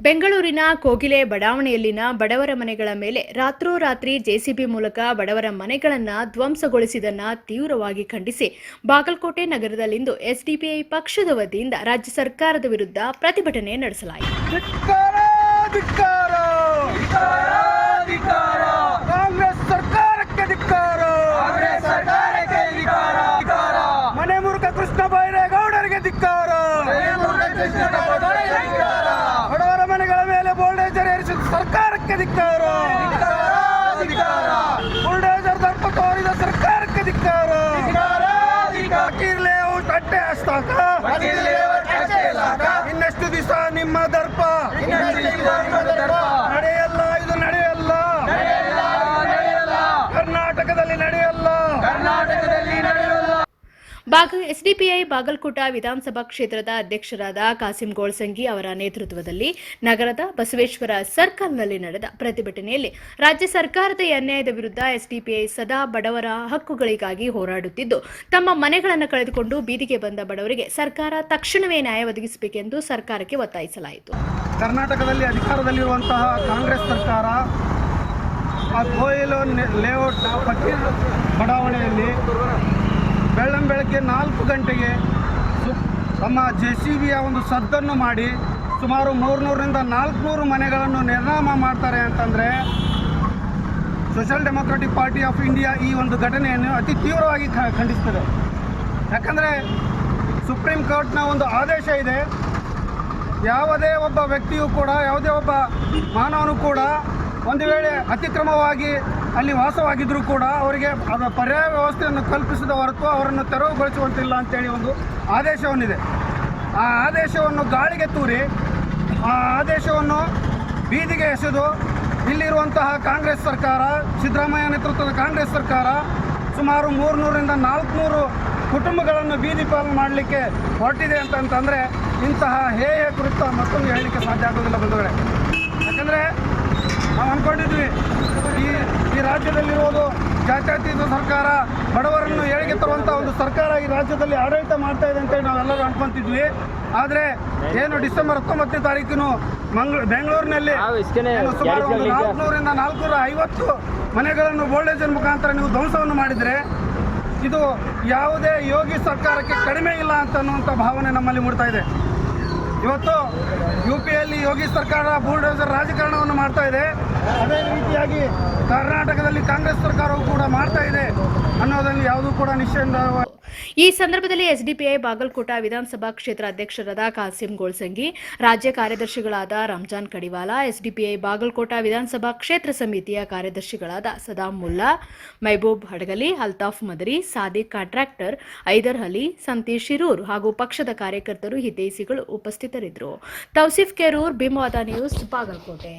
ಬೆಂಗಳೂರಿನ ಕೋಗಿಲೆ ಬಡಾವಣೆಯಲ್ಲಿನ ಬಡವರ ಮನೆಗಳ ಮೇಲೆ ರಾತ್ರೋರಾತ್ರಿ ಜೆಸಿಬಿ ಮೂಲಕ ಬಡವರ ಮನೆಗಳನ್ನು ಧ್ವಂಸಗೊಳಿಸಿದನ್ನು ತೀವ್ರವಾಗಿ ಖಂಡಿಸಿ ಬಾಗಲಕೋಟೆ ನಗರದಲ್ಲಿಂದು ಎಸ್ಡಿಪಿಐ ಪಕ್ಷದ ವತಿಯಿಂದ ರಾಜ್ಯ ಸರ್ಕಾರದ ವಿರುದ್ಧ ಪ್ರತಿಭಟನೆ ನಡೆಸಲಾಯಿತು ಧಿಕ್ಕಾರ ಧಿಕ್ಕಾರ ಕಾಂಗ್ರೆಸ್ ಸರ್ಕಾರಕ್ಕೆ ಧಿಕ್ಕಾರ ಮನೆ ಮುರುಕ ಕೃಷ್ಣ ಬೈರೇಗೌಡರಿಗೆ ಧಿಕ್ಕಾರ ಬಡವರ ಮನೆಗಳ ಮೇಲೆ ಬೋಲ್ಡೇಜರ್ ಏರಿಸಿದ ಸರ್ಕಾರಕ್ಕೆ ಧಿಕ್ಕಾರ. ಬುಲ್ಡೇಜರ್ ದರ್ಪ ತೋರಿದ ಸರ್ಕಾರಕ್ಕೆ ಧಿಕ್ಕಾರ. ಲೇಔಟ್ ಅಡ್ಡೆ ಹಸ್ತಾಕ ಇನ್ನೆಷ್ಟು ದಿವಸ ನಿಮ್ಮ ದರ್ಪ ನಡೆಯಲ್ಲ ಇದು ನಡೆಯಲ್ಲ ಕರ್ನಾಟಕದಲ್ಲಿ ನಡೆಯಲ್ಲ ಬಾಗ ಎಸ್ಡಿಪಿಐ ಬಾಗಲಕೋಟ ವಿಧಾನಸಭಾ ಕ್ಷೇತ್ರದ ಅಧ್ಯಕ್ಷರಾದ ಕಾಸಿಂ ಗೋಳ್ಸಂಗಿ ಅವರ ನೇತೃತ್ವದಲ್ಲಿ ನಗರದ ಬಸವೇಶ್ವರ ಸರ್ಕಲ್ನಲ್ಲಿ ನಡೆದ ಪ್ರತಿಭಟನೆಯಲ್ಲಿ ರಾಜ್ಯ ಸರ್ಕಾರದ ಈ ಅನ್ಯಾಯದ ವಿರುದ್ಧ ಎಸ್ಡಿಪಿಐ ಸದಾ ಬಡವರ ಹಕ್ಕುಗಳಿಗಾಗಿ ಹೋರಾಡುತ್ತಿದ್ದು, ತಮ್ಮ ಮನೆಗಳನ್ನು ಕಳೆದುಕೊಂಡು ಬೀದಿಗೆ ಬಂದ ಬಡವರಿಗೆ ಸರ್ಕಾರ ತಕ್ಷಣವೇ ನ್ಯಾಯ ಒದಗಿಸಬೇಕೆಂದು ಸರ್ಕಾರಕ್ಕೆ ಒತ್ತಾಯಿಸಲಾಯಿತು. ಕರ್ನಾಟಕದಲ್ಲಿ ಅಧಿಕಾರದಲ್ಲಿರುವಂತಹ ಕಾಂಗ್ರೆಸ್ ಸರ್ಕಾರ ಲೇಔಟ್ ಬಡಾವಣೆಯಲ್ಲಿ ಬೆಳ್ಳಂ ಬೆಳಗ್ಗೆ ನಾಲ್ಕು ಗಂಟೆಗೆ ಸು ತಮ್ಮ ಜೆ ಸಿ ಬಿಯ ಒಂದು ಸದ್ದನ್ನು ಮಾಡಿ ಸುಮಾರು ಮೂರುನೂರರಿಂದ ನಾಲ್ಕುನೂರು ಮನೆಗಳನ್ನು ನಿರ್ನಾಮ ಮಾಡ್ತಾರೆ ಅಂತಂದರೆ social democratic party of India ಈ ಒಂದು ಘಟನೆಯನ್ನು ಅತಿ ತೀವ್ರವಾಗಿ ಖಂಡಿಸ್ತದೆ. ಯಾಕಂದರೆ ಸುಪ್ರೀಂ ಕೋರ್ಟ್ನ ಒಂದು ಆದೇಶ ಇದೆ. ಯಾವುದೇ ಒಬ್ಬ ವ್ಯಕ್ತಿಯು ಕೂಡ, ಯಾವುದೇ ಒಬ್ಬ ಮಾನವನು ಕೂಡ ಒಂದು ವೇಳೆ ಅತಿಕ್ರಮವಾಗಿ ಅಲ್ಲಿ ವಾಸವಾಗಿದ್ದರೂ ಕೂಡ ಅವರಿಗೆ ಅದರ ಪರ್ಯಾಯ ವ್ಯವಸ್ಥೆಯನ್ನು ಕಲ್ಪಿಸಿದ ಹೊರತು ಅವರನ್ನು ತೆರವುಗೊಳಿಸುವಂತಿಲ್ಲ ಅಂತೇಳಿ ಒಂದು ಆದೇಶವನ್ನಿದೆ. ಆ ಆದೇಶವನ್ನು ಗಾಳಿಗೆ ತೂರಿ, ಆ ಆದೇಶವನ್ನು ಬೀದಿಗೆ ಎಸೆದು ಇಲ್ಲಿರುವಂತಹ ಕಾಂಗ್ರೆಸ್ ಸರ್ಕಾರ, ಸಿದ್ದರಾಮಯ್ಯ ನೇತೃತ್ವದ ಕಾಂಗ್ರೆಸ್ ಸರ್ಕಾರ ಸುಮಾರು ಮೂರುನೂರಿಂದ ನಾಲ್ಕುನೂರು ಕುಟುಂಬಗಳನ್ನು ಬೀದಿ ಪಾಲನೆ ಮಾಡಲಿಕ್ಕೆ ಹೊರಟಿದೆ ಅಂತಂತಂದರೆ ಇಂತಹ ಹೇಯ ಕುರಿತ ಮತ್ತೊಂದು ಹೇಳಲಿಕ್ಕೆ ಸಾಧ್ಯ ಆಗೋದಿಲ್ಲ ಬಂಧುಗಳೇ. ನಾವು ಅಂದ್ಕೊಂಡಿದ್ವಿ ಈ ಈ ರಾಜ್ಯದಲ್ಲಿರುವುದು ಜಾತ್ಯತೀತ ಸರ್ಕಾರ ಬಡವರನ್ನು ಏಳಿಗೆ ತರುವಂಥ ಒಂದು ಸರ್ಕಾರ ಈ ರಾಜ್ಯದಲ್ಲಿ ಆಡಳಿತ ಮಾಡ್ತಾ ಇದೆ ಅಂತೇಳಿ ನಾವೆಲ್ಲರೂ ಅನ್ಕೊಂತಿದ್ವಿ. ಆದರೆ ಏನು ಡಿಸೆಂಬರ್ ಹತ್ತೊಂಬತ್ತನೇ ತಾರೀಕಿನ ಮಂಗ್ಳೂ ಬೆಂಗಳೂರಿನಲ್ಲಿ ಸುಮಾರು ಒಂದು ನಾಲ್ಕುನೂರಿಂದ ನಾಲ್ಕುನೂರ ಐವತ್ತು ಮನೆಗಳನ್ನು ಬೋಲ್ಡೇಜರ್ ಮುಖಾಂತರ ನೀವು ಧ್ವಂಸವನ್ನು ಮಾಡಿದರೆ ಇದು ಯಾವುದೇ ಯೋಗಿ ಸರ್ಕಾರಕ್ಕೆ ಕಡಿಮೆ ಇಲ್ಲ ಅಂತ ಅನ್ನುವಂಥ ಭಾವನೆ ನಮ್ಮಲ್ಲಿ ಮೂಡ್ತಾ ಇದೆ. ಇವತ್ತು ಯು ಪಿಯಲ್ಲಿ ಯೋಗಿ ಸರ್ಕಾರ ಬುಲ್ಡೋಸರ್ ರಾಜಕಾರಣವನ್ನು ಮಾಡ್ತಾ ಇದೆ. ಅದೇ ರೀತಿಯಾಗಿ ಕರ್ನಾಟಕದಲ್ಲಿ ಕಾಂಗ್ರೆಸ್ ಸರ್ಕಾರವು ಕೂಡ ಮಾಡ್ತಾ ಇದೆ ಅನ್ನೋದ್ರಲ್ಲಿ ಯಾವುದು ಕೂಡ ನಿಶ್ಚಯ ಈ ಸಂದರ್ಭದಲ್ಲಿ ಎಸ್ಡಿಪಿಐ ಬಾಗಲಕೋಟ ವಿಧಾನಸಭಾ ಕ್ಷೇತ್ರ ಅಧ್ಯಕ್ಷರಾದ ಕಾಸಿಂ ಗೋಳ್ಸಂಗಿ, ರಾಜ್ಯ ಕಾರ್ಯದರ್ಶಿಗಳಾದ ರಂಜಾನ್ ಕಡಿವಾಲ, ಎಸ್ಡಿಪಿಐ ಬಾಗಲಕೋಟ ವಿಧಾನಸಭಾ ಕ್ಷೇತ್ರ ಸಮಿತಿಯ ಕಾರ್ಯದರ್ಶಿಗಳಾದ ಸದಾಂ ಮುಲ್ಲಾ ಮೈಬೂಬ್ ಹಡಗಲಿ, ಅಲ್ತಾಫ್ ಮದರಿ, ಸಾದಿಕ್ ಕಾಂಟ್ರಾಕ್ಟರ್ ಐದರ್ ಅಲಿ, ಸಂತೀಶ್ ಶಿರೂರ್ ಹಾಗೂ ಪಕ್ಷದ ಕಾರ್ಯಕರ್ತರು ಹಿತೈಷಿಗಳು ಉಪಸ್ಥಿತರಿದ್ದರು ತೌಸಿಫ್ ಕೆರೂರ್ ಭೀಮವಾದ ನ್ಯೂಸ್ ಬಾಗಲಕೋಟೆ.